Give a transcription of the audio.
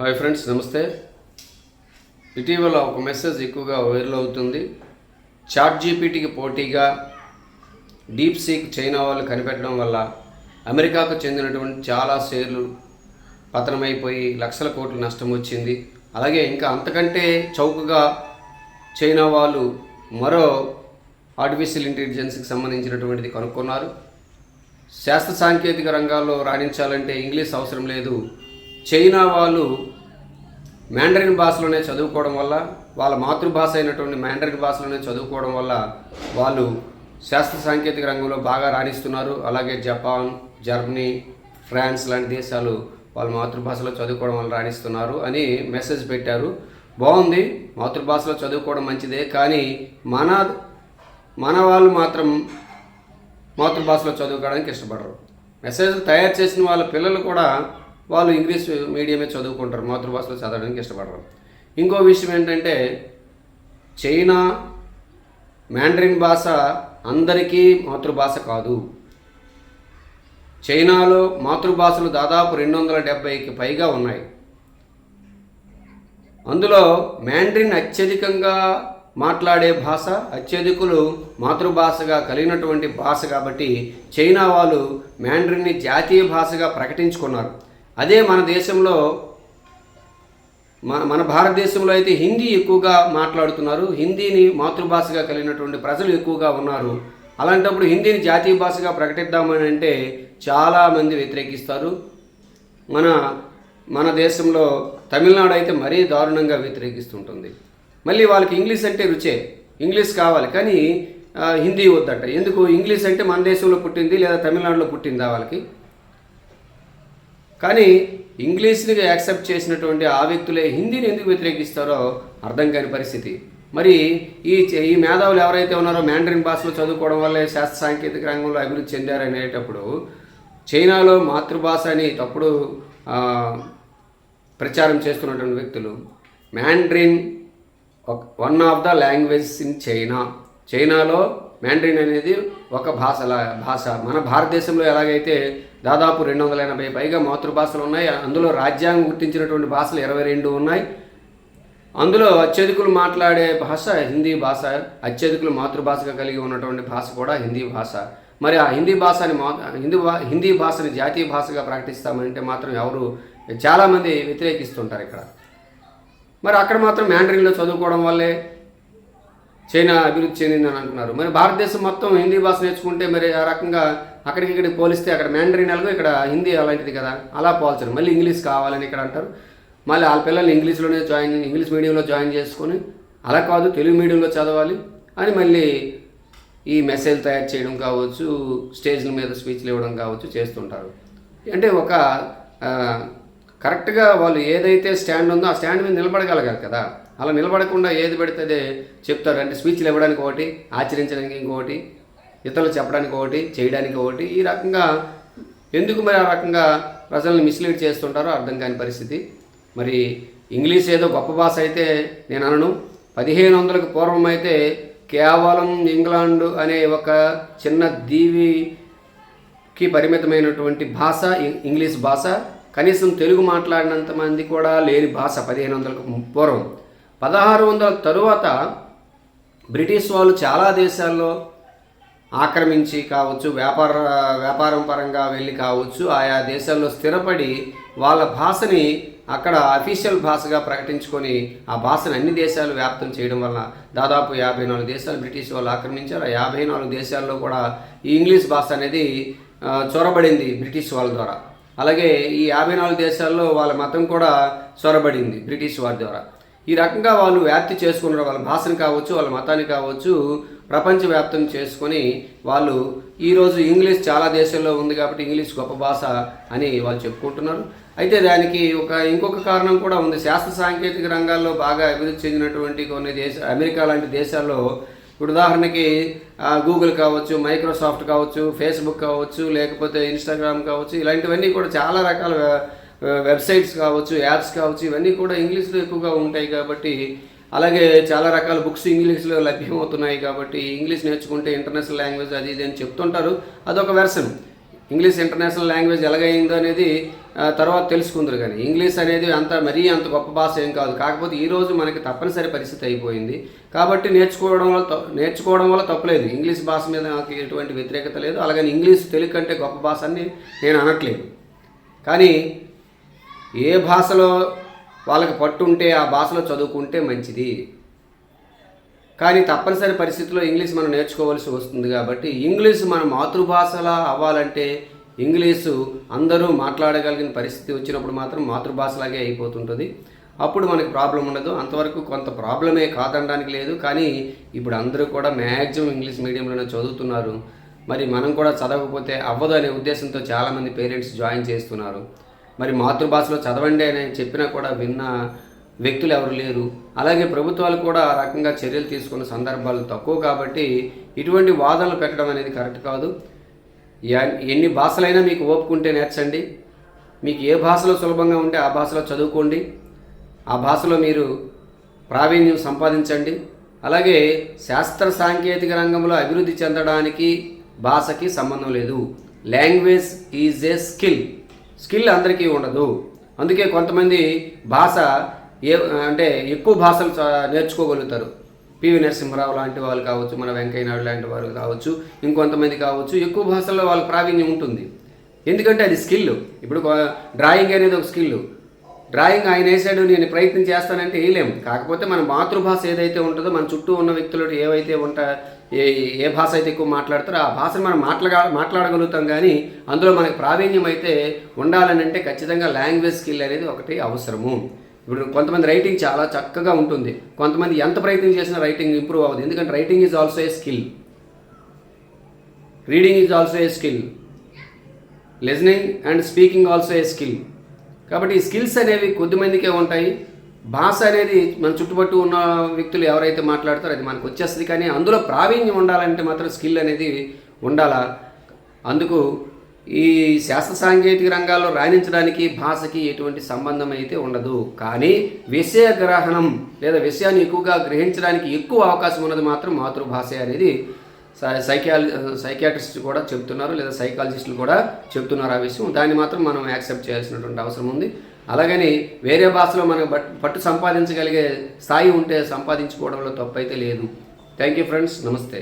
Hi friends నమస్తే. ఇటీవల ఒక మెసేజ్ ఎక్కువగా వైరల్ అవుతుంది. చాట్ జీపీటీకి పోటీగా డీప్ సీక్ చైనా వాళ్ళు కనిపెట్టడం వల్ల అమెరికాకు చెందినటువంటి చాలా షేర్లు పతనమైపోయి లక్షల కోట్ల నష్టం వచ్చింది. అలాగే ఇంకా అంతకంటే చౌకగా చైనా వాళ్ళు మరో ఆర్టిఫిషియల్ ఇంటెలిజెన్స్కి సంబంధించినటువంటిది కనుక్కున్నారు. శాస్త్ర సాంకేతిక రంగాల్లో రాణించాలంటే ఇంగ్లీష్ అవసరం లేదు. చైనా వాళ్ళు మ్యాండరిన్ భాషలోనే చదువుకోవడం వల్ల వాళ్ళ మాతృభాష అయినటువంటి మ్యాండరిన్ భాషలోనే చదువుకోవడం వల్ల వాళ్ళు శాస్త్ర సాంకేతిక రంగంలో బాగా రాణిస్తున్నారు. అలాగే జపాన్ జర్మనీ ఫ్రాన్స్ లాంటి దేశాలు వాళ్ళ మాతృభాషలో చదువుకోవడం వల్ల రాణిస్తున్నారు అని మెసేజ్ పెట్టారు. బాగుంది మాతృభాషలో చదువుకోవడం మంచిదే కానీ మన మన వాళ్ళు మాత్రం మాతృభాషలో చదువుకోవడానికి ఇష్టపడరు. మెసేజ్ తయారు చేసిన వాళ్ళ పిల్లలు కూడా వాళ్ళు ఇంగ్లీష్ మీడియమే చదువుకుంటారు మాతృభాషలో చదవడానికి ఇష్టపడరు. ఇంకో విషయం ఏంటంటే చైనా మ్యాండరిన్ భాష అందరికీ మాతృభాష కాదు. చైనాలో మాతృభాషలు దాదాపు రెండు వందల డెబ్బైకి పైగా ఉన్నాయి. అందులో మ్యాండ్రిన్ అత్యధికంగా మాట్లాడే భాష అత్యధికులు మాతృభాషగా కలిగినటువంటి భాష కాబట్టి చైనా వాళ్ళు మ్యాండ్రిన్ని జాతీయ భాషగా ప్రకటించుకున్నారు. అదే మన దేశంలో మన మన భారతదేశంలో అయితే హిందీ ఎక్కువగా మాట్లాడుతున్నారు. హిందీని మాతృభాషగా కలిగినటువంటి ప్రజలు ఎక్కువగా ఉన్నారు. అలాంటప్పుడు హిందీని జాతీయ భాషగా ప్రకటిద్దామని అంటే చాలామంది వ్యతిరేకిస్తారు. మన మన దేశంలో తమిళనాడు అయితే మరీ దారుణంగా వ్యతిరేకిస్తుంటుంది. మళ్ళీ వాళ్ళకి ఇంగ్లీష్ అంటే రుచే. ఇంగ్లీష్ కావాలి కానీ హిందీ వద్దట. ఎందుకు? ఇంగ్లీష్ అంటే మన దేశంలో పుట్టింది లేదా తమిళనాడులో పుట్టిందా వాళ్ళకి? కానీ ఇంగ్లీష్ని యాక్సెప్ట్ చేసినటువంటి ఆ వ్యక్తులే హిందీని ఎందుకు వ్యతిరేకిస్తారో అర్థం కాని పరిస్థితి. మరి ఈ ఈ మేధావులు ఎవరైతే ఉన్నారో మ్యాండరిన్ భాషలో చదువుకోవడం వల్లే శాస్త్ర సాంకేతిక రంగంలో అభివృద్ధి చెందారనేటప్పుడు చైనాలో మాతృభాష అని తప్పుడు ప్రచారం చేస్తున్నటువంటి వ్యక్తులు Mandarin one of the language in China. చైనాలో మ్యాండ్రిన్ అనేది ఒక భాషలా భాష. మన భారతదేశంలో ఎలాగైతే దాదాపు రెండు వందల ఎనభై పైగా మాతృభాషలు ఉన్నాయి అందులో రాజ్యాంగం గుర్తించినటువంటి భాషలు ఇరవై రెండు ఉన్నాయి. అందులో అత్యధికులు మాట్లాడే భాష హిందీ భాష అత్యధికులు మాతృభాషగా కలిగి ఉన్నటువంటి భాష కూడా హిందీ భాష. మరి ఆ హిందీ భాషని మా హిందీ భా హిందీ భాషని జాతీయ భాషగా ప్రకటిస్తామంటే మాత్రం ఎవరు చాలామంది వ్యతిరేకిస్తుంటారు ఇక్కడ. మరి అక్కడ మాత్రం మ్యాండ్రిన్లో చదువుకోవడం వల్లే చైనా అభివృద్ధి చెందిందని అంటున్నారు మరి భారతదేశం మొత్తం హిందీ భాష నేర్చుకుంటే మరి ఆ రకంగా అక్కడికి ఇక్కడికి పోలిస్తే అక్కడ మ్యాండరీన్ ఎలాగో ఇక్కడ హిందీ అలాంటిది కదా అలా పోల్చరు. మళ్ళీ ఇంగ్లీష్ కావాలని ఇక్కడ అంటారు. మళ్ళీ వాళ్ళ పిల్లల్ని ఇంగ్లీష్లోనే జాయిన్ ఇంగ్లీష్ మీడియంలో జాయిన్ చేసుకొని అలా కాదు తెలుగు మీడియంలో చదవాలి అని మళ్ళీ ఈ మెసేజ్ తయారు చేయడం కావచ్చు స్టేజ్ల మీద స్పీచ్లు ఇవ్వడం కావచ్చు చేస్తుంటారు. అంటే ఒక కరెక్ట్గా వాళ్ళు ఏదైతే స్టాండ్ ఉందో ఆ స్టాండ్ మీద నిలబడగలగాలి కదా. అలా నిలబడకుండా ఏది పెడితే చెప్తారు. అంటే స్పీచ్లు ఇవ్వడానికి ఒకటి ఆచరించడానికి ఇంకొకటి ఇతరులు చెప్పడానికి ఒకటి చేయడానికి ఒకటి. ఈ రకంగా ఎందుకు మరి ఆ రకంగా ప్రజల్ని మిస్లీడ్ చేస్తుంటారో అర్థం కాని పరిస్థితి. మరి ఇంగ్లీష్ ఏదో గొప్ప భాష అయితే నేను అనను. పదిహేను వందలకు పూర్వం అయితే కేవలం ఇంగ్లాండ్ అనే ఒక చిన్న దీవికి పరిమితమైనటువంటి భాష ఇం- ఇంగ్లీష్ భాష. కనీసం తెలుగు మాట్లాడినంత మంది కూడా లేని భాష పదిహేను వందలకు పూర్వం. పదహారు వందల తరువాత బ్రిటిష్ వాళ్ళు చాలా దేశాల్లో ఆక్రమించి కావచ్చు వ్యాపార వ్యాపారం పరంగా వెళ్ళి కావచ్చు ఆయా దేశాల్లో స్థిరపడి వాళ్ళ భాషని అక్కడ అఫీషియల్ భాషగా ప్రకటించుకొని ఆ భాషను అన్ని దేశాలు వ్యాప్తం చేయడం వల్ల దాదాపు యాభై నాలుగు దేశాలు బ్రిటిష్ వాళ్ళు ఆక్రమించారు. ఆ యాభై నాలుగు దేశాల్లో కూడా ఈ ఇంగ్లీష్ భాష అనేది చొరబడింది బ్రిటిష్ వాళ్ళ ద్వారా. అలాగే ఈ యాభై నాలుగు దేశాల్లో వాళ్ళ మతం కూడా చొరబడింది బ్రిటిష్ వారి ద్వారా. ఈ రకంగా వాళ్ళు వ్యాప్తి చేసుకున్నారు. వాళ్ళ భాషను కావచ్చు వాళ్ళ మతాన్ని కావచ్చు ప్రపంచవ్యాప్తం చేసుకొని వాళ్ళు ఈరోజు ఇంగ్లీష్ చాలా దేశాల్లో ఉంది కాబట్టి ఇంగ్లీష్ గొప్ప భాష అని వాళ్ళు చెప్పుకుంటున్నారు. అయితే దానికి ఒక ఇంకొక కారణం కూడా ఉంది. శాస్త్ర సాంకేతిక రంగాల్లో బాగా అభివృద్ధి చెందినటువంటి కొన్ని దేశ అమెరికా లాంటి దేశాల్లో ఇప్పుడు ఉదాహరణకి గూగుల్ కావచ్చు మైక్రోసాఫ్ట్ కావచ్చు ఫేస్బుక్ కావచ్చు లేకపోతే ఇన్స్టాగ్రామ్ కావచ్చు ఇలాంటివన్నీ కూడా చాలా రకాల వెబ్సైట్స్ కావచ్చు యాప్స్ కావచ్చు ఇవన్నీ కూడా ఇంగ్లీష్లో ఎక్కువగా ఉంటాయి కాబట్టి అలాగే చాలా రకాల బుక్స్ ఇంగ్లీష్లో లభ్యమవుతున్నాయి కాబట్టి ఇంగ్లీష్ నేర్చుకుంటే ఇంటర్నేషనల్ లాంగ్వేజ్ అది ఇది అని చెప్తుంటారు. అదొక వెర్షన్. ఇంగ్లీష్ ఇంటర్నేషనల్ లాంగ్వేజ్ ఎలాగైందో అనేది తర్వాత తెలుసుకుందరు కానీ ఇంగ్లీష్ అనేది అంత మరీ అంత గొప్ప భాష ఏం కాదు. కాకపోతే ఈ రోజు మనకి తప్పనిసరి పరిస్థితి అయిపోయింది. కాబట్టి నేర్చుకోవడం వల్ల త- నేర్చుకోవడం వల్ల తప్పలేదు ఇంగ్లీష్ భాష మీద నాకు ఎటువంటి వ్యతిరేకత లేదు. అలాగని ఇంగ్లీష్ తెలుగు కంటే గొప్ప భాష అని నేను అనట్లేదు. కానీ ఏ భాషలో వాళ్ళకి పట్టు ఉంటే ఆ భాషలో చదువుకుంటే మంచిది. కానీ తప్పనిసరి పరిస్థితుల్లో ఇంగ్లీష్ మనం నేర్చుకోవాల్సి వస్తుంది కాబట్టి ఇంగ్లీష్ మన మాతృభాషలా అవ్వాలంటే ఇంగ్లీషు అందరూ మాట్లాడగలిగిన పరిస్థితి వచ్చినప్పుడు మాత్రం మాతృభాషలాగే అయిపోతుంటుంది. అప్పుడు మనకి ప్రాబ్లం ఉండదు. అంతవరకు కొంత ప్రాబ్లమే కాదనడానికి లేదు. కానీ ఇప్పుడు అందరూ కూడా మ్యాక్సిమం ఇంగ్లీష్ మీడియంలోనే చదువుతున్నారు. మరి మనం కూడా చదవకపోతే అవ్వదు అనే ఉద్దేశంతో చాలామంది పేరెంట్స్ జాయిన్ చేస్తున్నారు. మరి మాతృభాషలో చదవండి అని చెప్పినా కూడా విన్న వ్యక్తులు ఎవరు లేరు. అలాగే ప్రభుత్వాలు కూడా ఆ రకంగా చర్యలు తీసుకున్న సందర్భాలు తక్కువ కాబట్టి ఇటువంటి వాదనలు పెట్టడం అనేది కరెక్ట్ కాదు. ఎ- ఎన్ని భాషలైనా మీకు ఓపుకుంటే నేర్చండి. మీకు ఏ భాషలో సులభంగా ఉంటే ఆ భాషలో చదువుకోండి. ఆ భాషలో మీరు ప్రావీణ్యం సంపాదించండి. అలాగే శాస్త్ర సాంకేతిక రంగంలో అభివృద్ధి చెందడానికి భాషకి సంబంధం లేదు. Language is a skill skill అందరికీ ఉండదు. అందుకే కొంతమంది భాష ఏ అంటే ఎక్కువ భాషలు చ- నేర్చుకోగలుగుతారు. పివి నరసింహరావు లాంటి వాళ్ళు కావచ్చు మన వెంకయ్య నాయుడు లాంటి వాళ్ళు కావచ్చు ఇంకొంతమంది కావచ్చు ఎక్కువ భాషల్లో వాళ్ళ ప్రావీణ్యం ఉంటుంది. ఎందుకంటే అది స్కిల్ ఇప్పుడు డ్రాయింగ్ అనేది ఒక స్కిల్ డ్రాయింగ్ ఆయన వేసాడు నేను ప్రయత్నం చేస్తానంటే వేయలేము కాకపోతే మన మాతృభాష ఏదైతే ఉంటుందో మన చుట్టూ ఉన్న వ్యక్తులు ఏవైతే ఉంటా ఏ ఏ భాష అయితే ఎక్కువ మాట్లాడతారో ఆ భాషను మనం మాట్లాడ మాట్లాడగలుగుతాం కానీ అందులో మనకి ప్రావీణ్యం అయితే ఉండాలని అంటే ఖచ్చితంగా లాంగ్వేజ్ స్కిల్ అనేది ఒకటి అవసరము. ఇప్పుడు కొంతమంది రైటింగ్ చాలా చక్కగా ఉంటుంది. కొంతమంది ఎంత ప్రయత్నం చేసినా రైటింగ్ ఇంప్రూవ్ అవ్వదు. ఎందుకంటే writing is also a skill reading is also a skill listening and speaking also a skill కాబట్టి ఈ స్కిల్స్ అనేవి కొద్దిమందికే ఉంటాయి. భాష అనేది మన చుట్టుపట్టు ఉన్న వ్యక్తులు ఎవరైతే మాట్లాడతారో అది మనకు వచ్చేస్తుంది. కానీ అందులో ప్రావీణ్యం ఉండాలంటే మాత్రం స్కిల్ అనేది ఉండాలా. అందుకు ఈ శాస్త్ర సాంకేతిక రంగాల్లో రాణించడానికి భాషకి ఎటువంటి సంబంధం అయితే ఉండదు. కానీ విషయ గ్రహణం లేదా విషయాన్ని ఎక్కువగా గ్రహించడానికి ఎక్కువ అవకాశం ఉన్నది మాత్రం మాతృభాష అనేది సై- సైకియాల కూడా చెప్తున్నారు లేదా సైకాలజిస్టులు కూడా చెప్తున్నారు ఆ విషయం. దాన్ని మాత్రం మనం యాక్సెప్ట్ చేయాల్సినటువంటి అవసరం ఉంది. అలాగని వేరే భాషలో మనకు పట్టు సంపాదించగలిగే స్థాయి ఉంటే సంపాదించుకోవడంలో తప్పు అయితే లేదు. Thank you friends. నమస్తే.